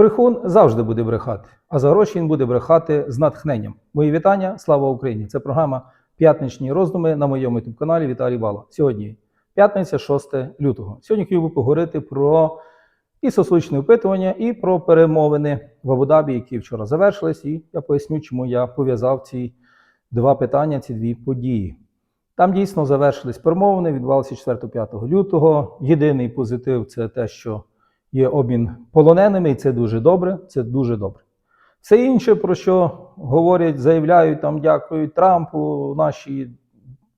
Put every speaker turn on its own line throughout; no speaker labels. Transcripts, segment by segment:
Брехун завжди буде брехати, а за гроші він буде брехати з натхненням. Мої вітання, слава Україні! Це програма П'ятничні роздуми на моєму youtube каналі Віталій Бала. Сьогодні п'ятниця, 6 лютого. Сьогодні хотів би поговорити про і соціологічне опитування, і про перемовини в Абу-Дабі, які вчора завершились. І я поясню, чому я пов'язав ці два питання, ці дві події. Там дійсно завершились перемовини, відбувалися 4-5 лютого. Єдиний позитив це те, що є обмін полоненими, і це дуже добре. Це дуже добре. Все інше, про що говорять, заявляють там, дякують Трампу, наші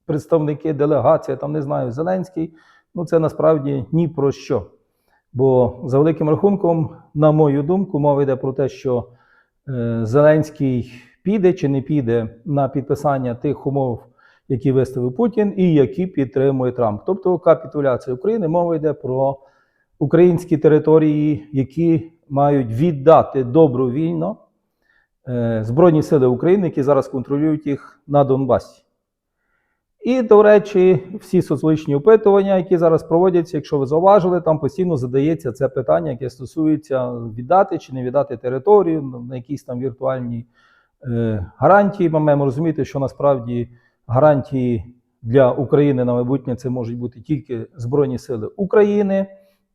представники, делегація, там не знаю, Зеленський. Ну це насправді ні про що. Бо за великим рахунком, на мою думку, мова йде про те, що е, Зеленський піде чи не піде на підписання тих умов, які виставив Путін, і які підтримує Трамп. Тобто капітуляція України, мова йде про українські території, які мають віддати добровільно е, Збройні Сили України, які зараз контролюють їх на Донбасі. І, до речі, всі соціологічні опитування, які зараз проводяться, якщо ви зауважили, там постійно задається це питання, яке стосується віддати чи не віддати територію на якісь там віртуальні е, гарантії. Ми маємо розуміти, що насправді гарантії для України на майбутнє це можуть бути тільки Збройні Сили України,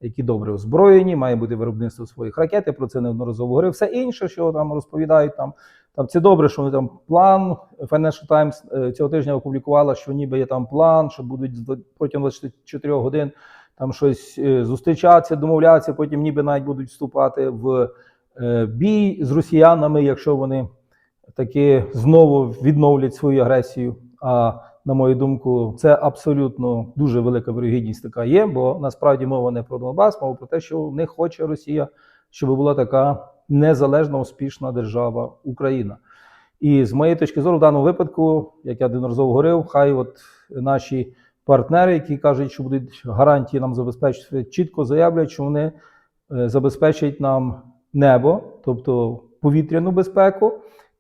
які добре озброєні, має бути виробництво своїх ракет. Я про це неодноразово говорив. Все інше, що там розповідають там. Там це добре, що вони там план. Financial Times е, цього тижня опублікувала, що ніби є там план, що будуть протягом 24 годин там щось е, зустрічатися, домовлятися, потім ніби навіть будуть вступати в е, бій з росіянами, якщо вони таки знову відновлять свою агресію. А на мою думку, це абсолютно дуже велика вирогідність така є, бо насправді мова не про Донбас, мова про те, що не хоче Росія, щоб була така незалежна, успішна держава Україна. І з моєї точки зору, в даному випадку, як я одноразово говорив, хай от наші партнери, які кажуть, що будуть гарантії нам забезпечити, чітко заявлять, що вони е, забезпечать нам небо, тобто повітряну безпеку,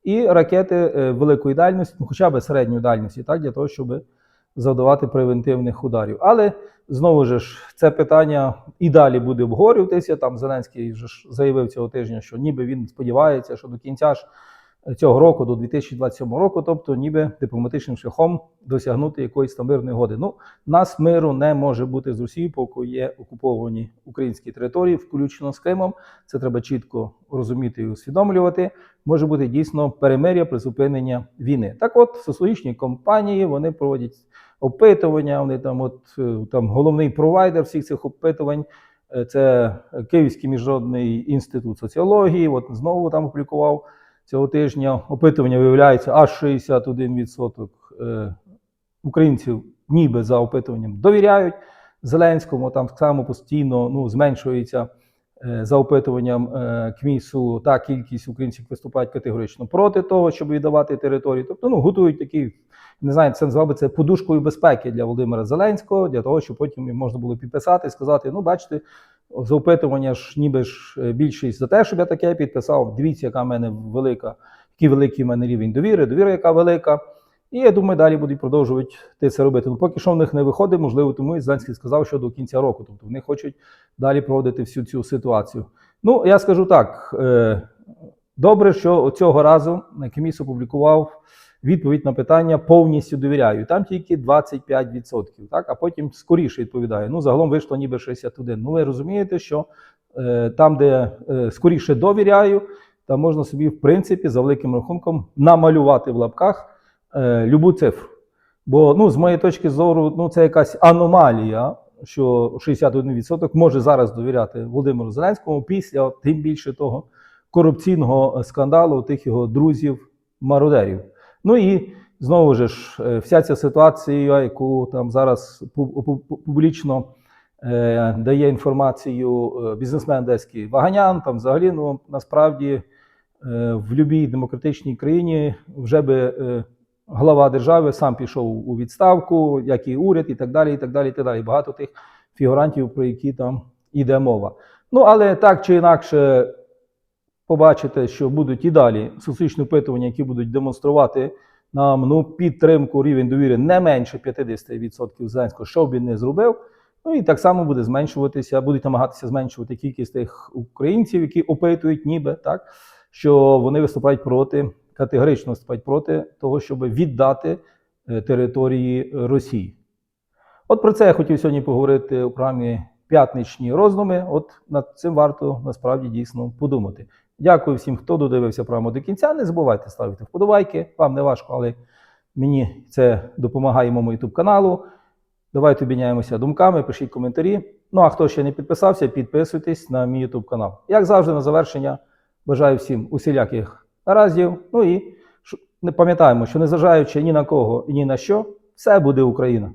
і ракети е, великої дальності, ну хоча б середньої дальності, так, для того, щоб завдавати превентивних ударів. Але знову ж це питання і далі буде обговорюватися. Там Зеленський вже заявив цього тижня, що ніби він сподівається, що до кінця ж цього року, до 2027 року, тобто ніби дипломатичним шляхом досягнути якоїсь там мирної годи. Ну, нас миру не може бути з Росією, поки є окуповані українські території, включно з Кримом. Це треба чітко розуміти і усвідомлювати. Може бути дійсно перемир'я, призупинення війни. Так, от соціологічні компанії вони проводять опитування. Вони там, от е, там головний провайдер всіх цих опитувань. е, Це Київський міжнародний інститут соціології. От знову там опублікував цього тижня опитування. Виявляється, аж 61% е, українців, ніби за опитуванням, довіряють Зеленському. Там само постійно ну, зменшується е, за опитуванням е, КМІСу та кількість українців, виступають категорично проти того, щоб віддавати територію. Тобто, ну готують такий, не знаю, це назвав би це подушкою безпеки для Володимира Зеленського, для того, щоб потім можна було підписати і сказати: ну, бачите. За опитування ж ніби ж е, більшість за те, щоб я таке підписав. Дивіться, яка в мене велика, який великий в мене рівень довіри, довіра, яка велика. І я думаю, далі будуть продовжувати це робити. Ну, поки що в них не виходить, можливо, тому і Зеленський сказав, що до кінця року. Тобто вони хочуть далі проводити всю цю ситуацію. Ну, я скажу так: е, добре, що цього разу Кеміс опублікував відповідь на питання повністю довіряю. Там тільки 25%, так? а потім скоріше відповідає. Ну, загалом вийшло ніби 61. Ну, ви розумієте, що е, там, де е, скоріше довіряю, там можна собі, в принципі, за великим рахунком намалювати в лапках е, любу цифру. Бо, ну, з моєї точки зору, ну, це якась аномалія, що 61% може зараз довіряти Володимиру Зеленському після, тим більше того, корупційного скандалу тих його друзів-мародерів. Ну і знову ж е, вся ця ситуація, яку там зараз пу- пу- публічно е, дає інформацію е, бізнесмен Одеський Ваганян, там взагалі ну, насправді е, в будь-якій демократичній країні вже би е, глава держави сам пішов у відставку, як і уряд, і так далі. і так далі, і так далі. Багато тих фігурантів, про які там йде мова. Ну, але так чи інакше, побачите, що будуть і далі соціологічні опитування, які будуть демонструвати нам ну, підтримку рівень довіри не менше 50% Зеленського, що б він не зробив. Ну і так само буде зменшуватися, будуть намагатися зменшувати кількість тих українців, які опитують, ніби так, що вони виступають проти, категорично виступають проти того, щоб віддати е, території Росії. От про це я хотів сьогодні поговорити у програмі П'ятничні роздуми. От над цим варто насправді дійсно подумати. Дякую всім, хто додивився програму до кінця. Не забувайте ставити вподобайки. Вам не важко, але мені це допомагає моєму YouTube каналу. Давайте обміняємося думками, пишіть коментарі. Ну а хто ще не підписався, підписуйтесь на мій YouTube канал. Як завжди, на завершення бажаю всім усіляких наразів. Ну і не пам'ятаємо, що незважаючи ні на кого і ні на що, все буде Україна.